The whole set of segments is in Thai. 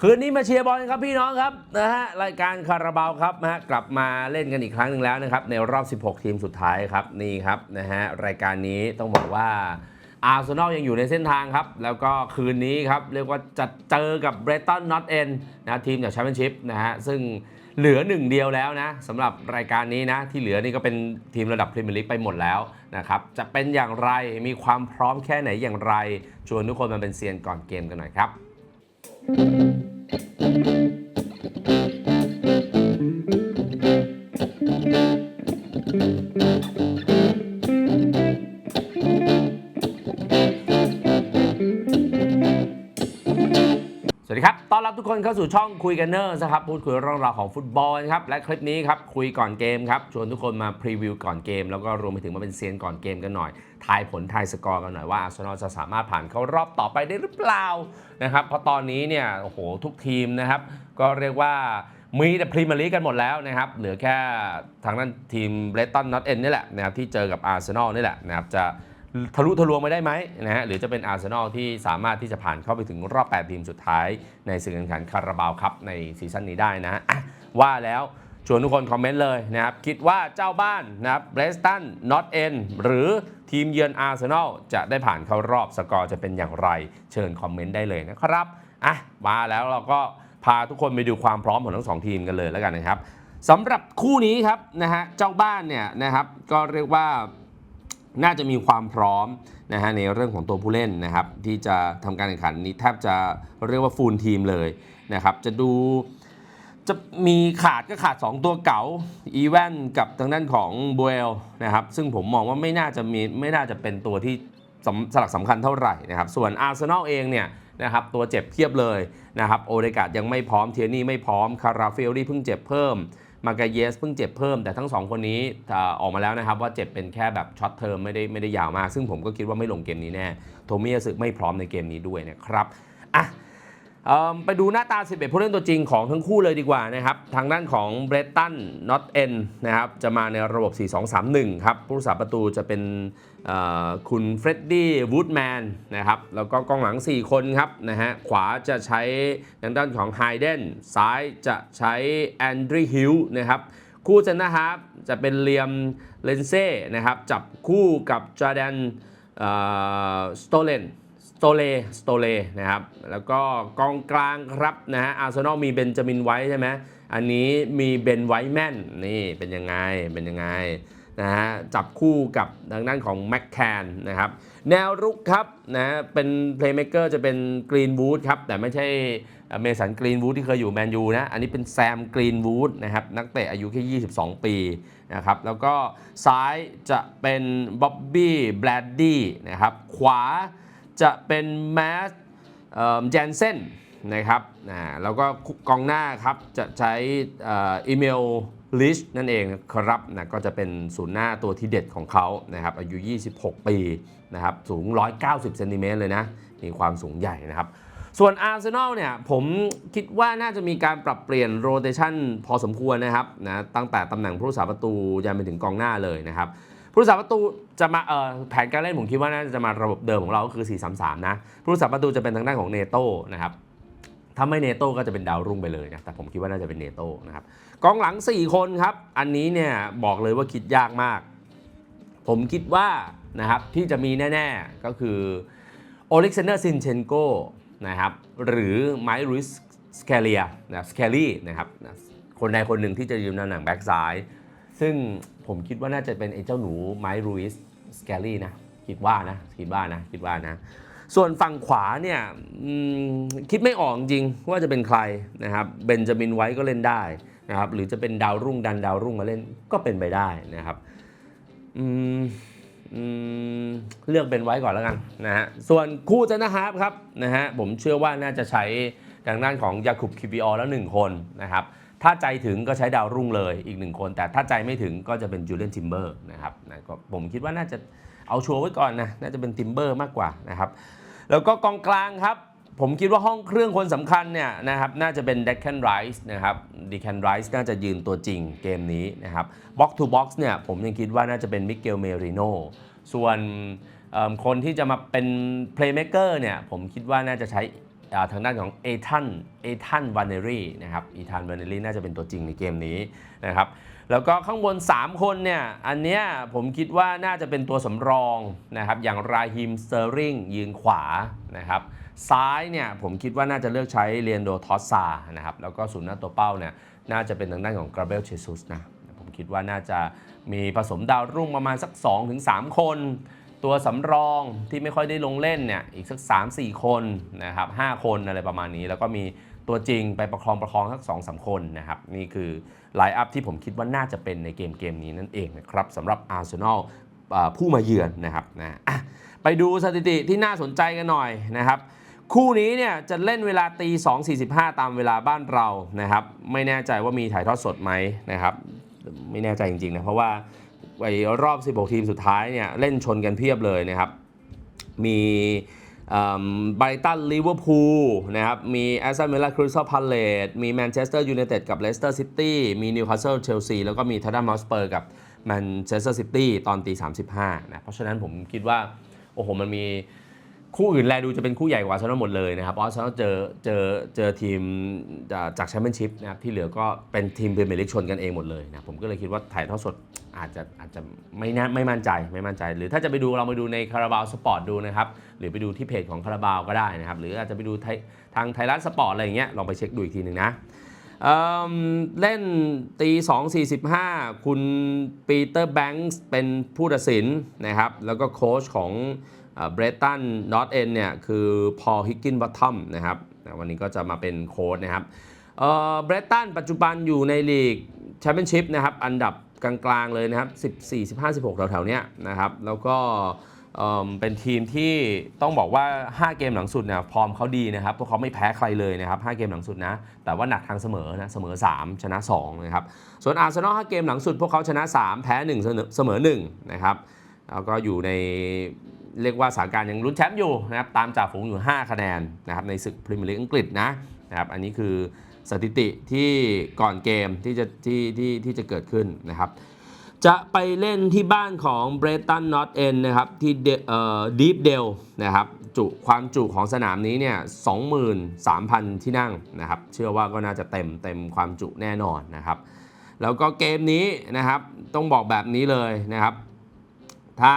คืนนี้มาเชียร์บอลกันครับพี่น้องครับนะฮะรายการคาราบาวครับนะฮะกลับมาเล่นกันอีกครั้งหนึ่งแล้วนะครับในรอบ 16 ทีมสุดท้ายครับนี่ครับนะฮะรายการนี้ต้องบอกว่าอาร์เซนอลยังอยู่ในเส้นทางครับ แล้วก็คืนนี้ครับ เรียกว่าจะเจอกับเบรตันนอตเอนนะทีมจากแชมเปี้ยนชิพนะฮะซึ่งเหลือหนึ่งเดียวแล้วนะสำหรับรายการนี้นะ ที่เหลือนี่ก็เป็นทีมระดับพรีเมียร์ลีกไปหมดแล้วนะครับ จะเป็นอย่างไรมีความพร้อมแค่ไหนอย่างไร ชวนทุกคนมาเป็นเซียนก่อนเกมกันหน่อยครับ ส วัสดีครับ ต้อนรับทุกคนเข้าสู่ช่องคุยกันเนอร์นะครับ พูดคุยเรื่องราวของฟุตบอลนะครับ และคลิปนี้ครับ คุยก่อนเกมครับ ชวนทุกคนมาพรีวิวก่อนเกม แล้วก็รวมไปถึงมาเป็นเซียนก่อนเกมกันหน่อย ทายผลทายสกอร์กันหน่อยว่าอาร์เซนอลจะสามารถผ่านเข้ารอบต่อไปได้หรือเปล่านะครับ เพราะตอนนี้เนี่ย โอ้โห ทุกทีมนะครับ ก็เรียกว่ามีแต่พรีเมียร์ลีกกันหมดแล้วนะครับ เหลือแค่ทางด้านทีมเบรตันนอตเอ็นนี่แหละนะครับที่เจอกับอาร์เซนอลนี่แหละนะครับจะ ทะลุทะลวงไปได้ไหมนะฮะหรือจะเป็นอาร์เซนอลที่สามารถที่จะผ่านเข้าไปถึงรอบ 8 ทีมสุดท้าย ในศึกแข่งขันคาราบาวครับในซีซั่นนี้ได้นะะว่าแล้วชวนทุกคนคอมเมนต์เลยนะครับ คิดว่าเจ้าบ้านนะครับเบรสตันนอตเอ็นหรือทีมเยือนอาร์เซนอลจะได้ผ่านเข้ารอบสกอร์จะเป็นอย่างไร เชิญคอมเมนต์ได้เลยนะครับอะมาแล้วเราก็พาทุกคนไปดูความพร้อมของทั้งสองทีมกันเลยแล้วกันนะครับสำหรับคู่นี้ครับนะฮะเจ้าบ้านเนี่ยนะครับก็เรียกว่า น่าจะมีความพร้อมนะฮะในเรื่องของตัวผู้เล่นนะครับที่จะทำการแข่งขันนี้แทบจะเรียกว่าฟูลทีมเลยนะครับจะดูจะมีขาดก็ขาด 2 ตัวเก๋าอีแวนกับทางด้านของบ u เอลนะครับซึ่งผมมองว่าไม่น่าจะมีไม่น่าจะเป็นตัวที่สำสลักสำคัญเท่าไหร่นะครับส่วนอาร์เซนอลเองเนี่ยนะครับตัวเจ็บเพียบเลยนะครับโอเดกาดยังไม่พร้อมเทียนี่ไม่พร้อมคาราเฟลลี่เพิ่งเจ็บเพิ่ม มากาเยสเพิ่งเจ็บเพิ่มแต่ทั้งสองคนนี้ออกมาแล้วนะครับว่าเจ็บเป็นแค่แบบช็อตเทอมไม่ได้ไม่ได้ยาวมาก ซึ่งผมก็คิดว่าไม่ลงเกมนี้แน่โทมิยาสึไม่พร้อมในเกมนี้ด้วยนะครับอะ ไปดูหน้าตา 11 ผู้เล่นตัวจริงของทั้งคู่เลยดีกว่านะครับ ทางด้านของเบรตันน็อตเอ็นนะครับจะมาในระบบ 4-2-3-1 ครับ ผู้รักษาประตูจะเป็นคุณเฟรดดี้วูดแมนนะครับ แล้วก็กองหลัง 4 คนครับนะฮะขวาจะใช้ทางด้านของไฮเดนซ้ายจะใช้แอนดรีฮิลนะครับคู่เซนนะฮาร์ฟจะเป็นเลียมเลนเซ่นะครับจับคู่กับจอร์แดนสโตเลน สโตเลสโตเลนะครับ แล้วก็กองกลางครับนะฮะ อาร์เซนอลมีเบนจามินไว้ใช่ไหม อันนี้มีเบนไวแมนนี่เป็นยังไง เป็นยังไงนะฮะ จับคู่กับทางด้านของแม็กแคนนะครับ แนวรุกครับนะ เป็นเพลย์เม k เกอร์จะเป็นกรีนวูดครับ แต่ไม่ใช่เมสันกรีนวูดที่เคยอยู่แมนยูนะ อันนี้เป็นแซมกรีนวูดนะครับ นักเตะอายุแค่ 22 ปีนะครับ แล้วก็ซ้ายจะเป็นบ๊อบบี้แบลดดี้นะครับ ขวา จะเป็นแมสเจนเซนนะครับอ่าแล้วก็กองหน้าครับจะใช้อีเมลลิชนั่นเองครับนะก็จะเป็นศูนย์หน้าตัวที่เด็ดของเขานะครับอายุ 26 ปีนะครับสูง 190เซนติเมตรเลยนะ มีความสูงใหญ่นะครับ ส่วนอาร์เซนอลเนี่ยผมคิดว่าน่าจะมีการปรับเปลี่ยนโรเตชันพอสมควรนะครับนะตั้งแต่ตำแหน่งผู้รักษาประตูยันไปถึงกองหน้าเลยนะครับ ผู้รักษาประตูจะมาเอ่อแผนการเล่นผมคิดว่าน่าจะมาระบบเดิมของเราก็คือ 4-3-3 นะ ผู้รักษาประตูจะเป็นทางด้านของเนโต้นะครับถ้าไม่เนโต้ก็จะเป็นดาวรุ่งไปเลยนะแต่ผมคิดว่าน่าจะเป็นเนโต้นะครับกองหลัง 4 คนครับ อันนี้เนี่ยบอกเลยว่าคิดยากมาก ผมคิดว่านะครับที่จะมีแน่ ๆ ก็คือโอเล็กซานเดอร์ซินเชนโกนะครับหรือไมรุสสแคเลียนะสแคลี่นะครับคนใดคนหนึ่งที่จะยืนตำแหน่งแบ็กซ้าย ซึ่งผมคิดว่าน่าจะเป็นไอ้เจ้าหนูไมค์รุสสแคลี่นะคิดว่านะคิดว่านะคิดว่านะ ส่วนฝั่งขวาเนี่ยคิดไม่ออกจริงว่าจะเป็นใครนะครับเบนจามินไว้ก็เล่นได้นะครับหรือจะเป็นดาวรุ่งดันดาวรุ่งมาเล่นก็เป็นไปได้นะครับเลือกเป็นไว้ก่อนแล้วกันนะฮะส่วนคู่เจนะฮาร์ฟครับนะฮะผมเชื่อว่าน่าจะใช้ทางด้านของยาคุบคิปิออแล้วหนึ่งคนนะครับ ถ้าใจถึงก็ใช้ดาวรุ่งเลยอีกหนึ่งคน แต่ถ้าใจไม่ถึงก็จะเป็นจูเลียนทิมเบอร์นะครับนะก็ผมคิดว่าน่าจะเอาชัวร์ไว้ก่อนนะน่าจะเป็นทิมเบอร์มากกว่านะครับแล้วก็กองกลางครับ ผมคิดว่าห้องเครื่องคนสำคัญเนี่ยนะครับน่าจะเป็นเด c แคนไรส์นะครับเดีแคนไรส์น่าจะยืนตัวจริงเกมนี้นะครับบ็อกทูบ็อกซ์เนี่ยผมยังคิดว่าน่าจะเป็นมิเกลเมริโนส่วนคนที่จะมาเป็นเพลย์เม k เกอร์เนี่ยผมคิดว่าน่าจะใช้ ทางด้านของเอทันเอทันวานเนรีนะครับอีธานวานเนรีน่าจะเป็นตัวจริงในเกมนี้นะครับแล้วก็ข้างบน 3 คนเนี่ยอันเนี้ยผมคิดว่าน่าจะเป็นตัวสำรองนะครับอย่างราฮิมเตอร์ริงยืนขวานะครับซ้ายเนี่ยผมคิดว่าน่าจะเลือกใช้เรียนโดทอสซานะครับแล้วก็ศูนย์หน้าตัวเป้าเนี่ยน่าจะเป็นทางด้านของกราเบลเชซุสนะผมคิดว่าน่าจะมีผสมดาวรุ่งประมาณสัก 2-3 คน ตัวสำรองที่ไม่ค่อยได้ลงเล่นเนี่ยอีกสัก 3-4 คนนะครับ5คนอะไรประมาณนี้ แล้วก็มีตัวจริงไปประคองประคองสัก2อสคนนะครับ นี่คือไลน์อัพที่ผมคิดว่าน่าจะเป็นในเกมเกมนี้นั่นเองนะครับสำหรับอาร์เซนอลผู้มาเยือนนะครับนะไปดูสถิติที่น่าสนใจกันหน่อยนะครับ คู่นี้เนี่ยจะเล่นเวลาตี2.45 ตามเวลาบ้านเรานะครับ ไม่แน่ใจว่ามีถ่ายทอดสดไหมนะครับ ไม่แน่ใจจริงๆนะเพราะว่า ไอ้รอบ 16 ทีมสุดท้ายเนี่ยเล่นชนกันเพียบเลยนะครับ มีไบรตันลิเวอร์พูลนะครับ มีแอสตันวิลล่าคริสตัลพาเลตมีแมนเชสเตอร์ยูไนเต็ดกับเลสเตอร์ซิตี้มีนิวคาสเซิลเชลซีแล้วก็มีทัตตันมอสเปอร์กับแมนเชสเตอร์ซิตี้ตอนตี 35นะเพราะฉะนั้นผมคิดว่า โอ้โห มันมี คู่อื่นแลดูจะเป็นคู่ใหญ่กว่าอาร์เซนอลหมดเลยนะครับเพราะอาร์เซนอลเจอเจอเจอทีมจากแชมเปี้ยนชิพนะครับที่เหลือก็เป็นทีมพรีเมียร์ลีกชนกันเองหมดเลยนะผมก็เลยคิดว่าถ่ายทอดสดอาจจะอาจจะไม่น่าไม่มั่นใจไม่มั่นใจ หรือถ้าจะไปดูเราไปดูในคาราบาวสปอร์ตดูนะครับหรือไปดูที่เพจของคาราบาวก็ได้นะครับหรืออาจจะไปดูททางไทยรัฐสปอร์ตอะไรอย่างเงี้ยลองไปเช็คดูอีกทีหนึ่งนะเเล่นตี2.45 คุณปีเตอร์แบงค์เป็นผู้ตัดสินนะครับแล้วก็โค้ชของ เบรตันนอตเอนเนี่ยคือพอฮิกกินบัตทัมนะครับวันนี้ก็จะมาเป็นโค้ชนะครับเบรตันปัจจุบันอยู่ในลีกแชมเปี้ยนชิพนะครับอันดับกลางๆเลยนะครับ14 15 16 แถวๆเนี้ยนะครับแล้วก็เป็นทีมที่ต้องบอกว่า 5 เกมหลังสุดเนี่ยฟอร์มเขาดีนะครับพวกเขาไม่แพ้ใครเลยนะครับ 5 เกมหลังสุดนะ แต่ว่าหนักทางเสมอนะ เสมอ 3 ชนะ 2 นะครับ ส่วนอาร์เซนอล 5 เกมหลังสุด พวกเขาชนะ 3 แพ้ 1 เสมอเสมอ1นะครับ แล้วก็อยู่ใน เรียกว่าสถานการณ์ยังลุ้นแชมป์อยู่นะครับตามจ่าฝูงอยู่ 5 คะแนนนะครับในศึกพรีเมียร์ลีกอังกฤษนะนะครับอันนี้คือสถิติที่ก่อนเกมที่จะที่ที่ที่จะเกิดขึ้นนะครับจะไปเล่นที่บ้านของเบรตันนอตเอนนะครับที่เดีฟเดลนะครับจุความจุของสนามนี้เนี่ย23,000 ที่นั่งนะครับเชื่อว่าก็น่าจะเต็มเต็มความจุแน่นอนนะครับแล้วก็เกมนี้นะครับต้องบอกแบบนี้เลยนะครับ ถ้า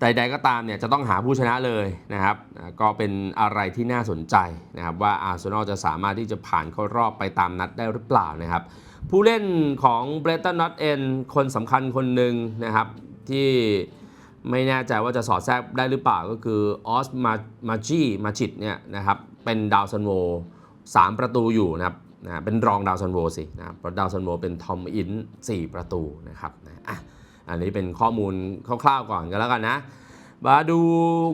ใดๆก็ตามเนี่ยจะต้องหาผู้ชนะเลยนะครับก็เป็นอะไรที่น่าสนใจนะครับว่าอาร์เซนอลจะสามารถที่จะผ่านเข้ารอบไปตามนัดได้หรือเปล่านะครับ ผู้เล่นของเบรตันนอตเอนคนสำคัญคนหนึ่งนะครับที่ไม่แน่ใจว่าจะสอดแทรกได้หรือเปล่าก็คือออสมามาจีมาจิตเนี่ยนะครับเป็นดาวซันโวสามประตูอยู่นะครับนะเป็นรองดาวซันโวสินะครับเพราะดาวซันโวเป็นทอมอินสี่ประตูนะครับนะอะ อันนี้เป็นข้อมูลคร่าวๆก่อนกันแล้วกันนะ มาดู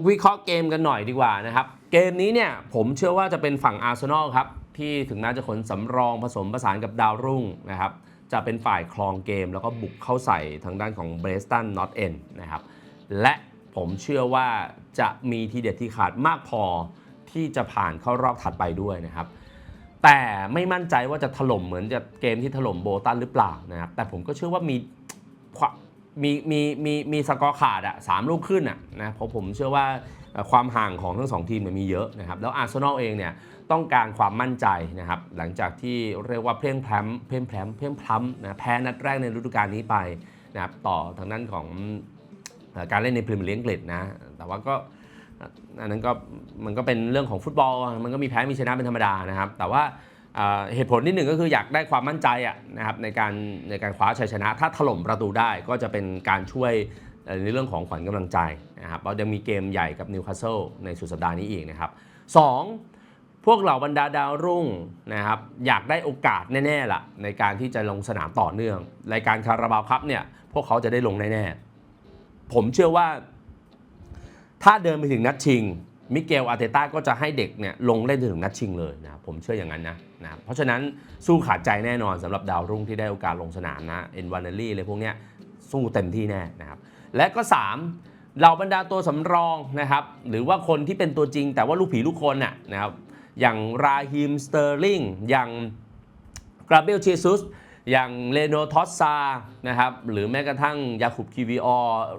วิเคราะห์เกมกันหน่อยดีกว่านะครับ เกมนี้เนี่ยผมเชื่อว่าจะเป็นฝั่งอาร์เซนอลครับ ที่ถึงแม้จะขนสำรองผสมผสานกับดาวรุ่งนะครับ จะเป็นฝ่ายคลองเกมแล้วก็บุกเข้าใส่ทางด้านของเบรสตันนอตเอนนะครับ และผมเชื่อว่าจะมีทีเด็ดที่ขาดมากพอที่จะผ่านเข้ารอบถัดไปด้วยนะครับ แต่ไม่มั่นใจว่าจะถล่มเหมือนจะเกมที่ถล่มโบตันหรือเปล่านะครับ แต่ผมก็เชื่อว่ามี มีมีมีมีสกอร์ขาดอะสามลูกขึ้นอะนะเพราะผมเชื่อว่าความห่างของทั้งสองทีมเนี่ยมีเยอะนะครับ แล้วอาร์เซนอลเองเนี่ยต้องการความมั่นใจนะครับ หลังจากที่เรียกว่าเพลียงพล้ำเพลียงพล้ำเพลียงพล้ำนะแพ้นัดแรกในฤดูกาลนี้ไปนะครับต่อทางด้านของการเล่นในพรีเมียร์ลีกอังกฤษนะแต่ว่าก็อันนั้นก็มันก็เป็นเรื่องของฟุตบอล มันก็มีแพ้มีชนะเป็นธรรมดานะครับ แต่ว่า เหตุผลที่หนึ่งก็คืออยากได้ความมั่นใจะนะครับในการในการคว้าชัยชนะ ถ้าถล่มประตูได้ก็จะเป็นการช่วยในเรื่องของขวัญกำลังใจนะครับเรายังมีเกมใหญ่กับนิวคาสเซิลในสุดสัปดาห์นี้อีกนะครับสองพวกเหล่าบรรดาดาวรุ่งนะครับอยากได้โอกาสแน่ๆล่ะในการที่จะลงสนามต่อเนื่อง รายการคาราบาวคัพเนี่ยพวกเขาจะได้ลงแน่ๆผมเชื่อว่า ถ้าเดินไปถึงนัดชิง มิเกลอาร์เตต้าก็จะให้เด็กเนี่ยลงเล่นจนถึงนัดชิงเลยนะผมเชื่ออย่างนั้นนะนะเพราะฉะนั้นสู้ขาดใจแน่นอนสำหรับดาวรุ่งที่ได้โอกาสลงสนามนะเอ็นวานเนลลี่อะไรพวกเนี้ยสู้เต็มที่แน่นะครับและก็ 3เหล่าบรรดาตัวสำรองนะครับหรือว่าคนที่เป็นตัวจริง แต่ว่าลูกผีลูกคนน่ะนะครับอย่างราฮิมสเตอร์ลิงอย่างกราเบลเชซุสอย่างเลโนทอสซานะครับหรือแม้กระทั่งยาคุบคีวีออ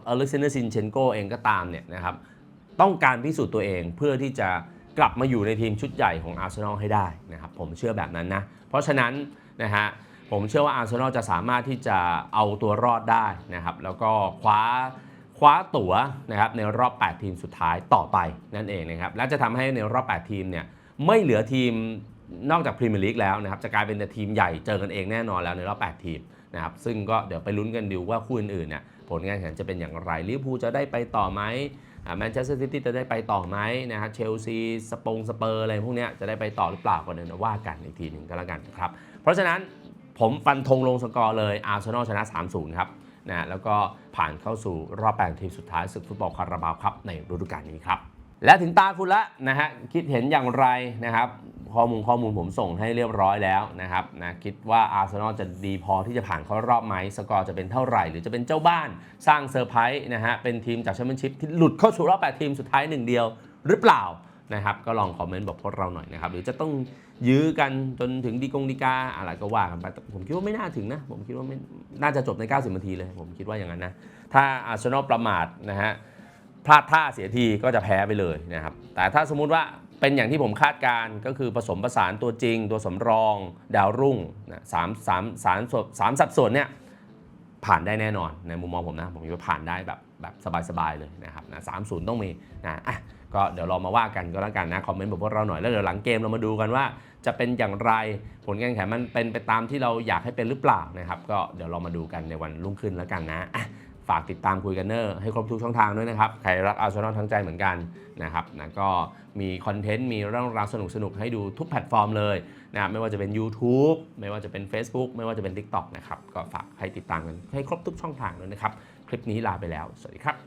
อเล็กซานเดอร์ซินเชนโกเองก็ตามเนี่ยนะครับ ต้องการพิสูจน์ตัวเองเพื่อที่จะกลับมาอยู่ในทีมชุดใหญ่ของอาร์เซนอลให้ได้นะครับผมเชื่อแบบนั้นนะ เพราะฉะนั้นนะฮะผมเชื่อว่าอาร์เซนอลจะสามารถที่จะเอาตัวรอดได้นะครับแล้วก็คว้าคว้าตั๋วนะครับในรอบ 8 ทีมสุดท้ายต่อไปนั่นเองนะครับและจะทำให้ในรอบ 8 ทีมเนี่ยไม่เหลือทีมนอกจากพรีเมียร์ลีกแล้วนะครับจะกลายเป็นแต่ทีมใหญ่เจอกันเองแน่นอนแล้วในรอบ 8 ทีมนะครับซึ่งก็เดี๋ยวไปลุ้นกันดูว่าคู่อื่นๆเนี่ยผลการแข่งขันจะเป็นอย่างไรลิเวอร์พูลจะได้ไปต่อไหม แมนเชสเตอร์ซิตี้จะได้ไปต่อไหมนะครับเชลซีสปงสเปอร์อะไรพวกนี้จะได้ไปต่อหรือเปล่าก็เดี๋ยวว่ากันอีกทีหนึ่งก็แล้วกันครับ เพราะฉะนั้นผมฟันธงลงสกอร์เลยอาร์เซนอลชนะ 3-0 ครับนะแล้วก็ผ่านเข้าสู่รอบแบ่งทีมสุดท้ายศึกฟุตบอลคาราบาวครับในฤดูกาลนี้ครับ และถึงตาคุณละนะฮะคิดเห็นอย่างไรนะครับข้อมูลข้อมูลผมส่งให้เรียบร้อยแล้วนะครับนะคิดว่าอาร์เซนอลจะดีพอที่จะผ่านเข้ารอบไหมสกอร์จะเป็นเท่าไหร่ หรือจะเป็นเจ้าบ้านสร้างเซอร์ไพรส์นะฮะเป็นทีมจากแชมเปี้ยนชิพที่หลุดเข้าสู่รอบ 8 ทีมสุดท้ายหนึ่งเดียวหรือเปล่านะครับก็ลองคอมเมนต์บอกพวกเราหน่อยนะครับหรือจะต้องยื้อกันจนถึงดีกงดีกาอะไรก็ว่ากันไปแต่ผมคิดว่าไม่น่าถึงนะ ผมคิดว่าไม่น่าจะจบใน 90นาทีเลย ผมคิดว่าอย่างนั้นนะถ้าอาร์เซนอลประมาทนะฮะ พลาดท่าเสียทีก็จะแพ้ไปเลยนะครับ แต่ถ้าสมมุติว่าเป็นอย่างที่ผมคาดการก็คือผสมผสานตัวจริง ตัวสำรอง ดาวรุ่งนะสามสามสามสามสัดส่วนเนี่ยผ่านได้แน่นอนในมุมมองผมนะ ผมคิดว่าผ่านได้แบบแบบสบาย ๆ เลยนะครับนะสามศูนย์ต้องมีนะอะก็เดี๋ยวเรามาว่ากันก็แล้วกันนะ คอมเมนต์บอกพวกเราหน่อย แล้วเดี๋ยวหลังเกมเรามาดูกันว่าจะเป็นอย่างไรผลการแข่งขันมันเป็นไปตามที่เราอยากให้เป็นหรือเปล่านะครับ ก็เดี๋ยวเรามาดูกันในวันรุ่งขึ้นแล้วกันนะอะ ฝากติดตามคุยกันเนอร์ให้ครบทุกช่องทางด้วยนะครับ ใครรักอาร์เซนอลทั้งใจเหมือนกันนะครับนะก็มีคอนเทนต์มีเรื่องราวสนุกสนุกให้ดูทุกแพลตฟอร์มเลยนะไม่ว่าจะเป็น YouTube ไม่ว่าจะเป็น Facebook ไม่ว่าจะเป็น TikTok นะครับ ก็ฝากให้ติดตามกันให้ครบทุกช่องทางด้วยนะครับ คลิปนี้ลาไปแล้ว สวัสดีครับ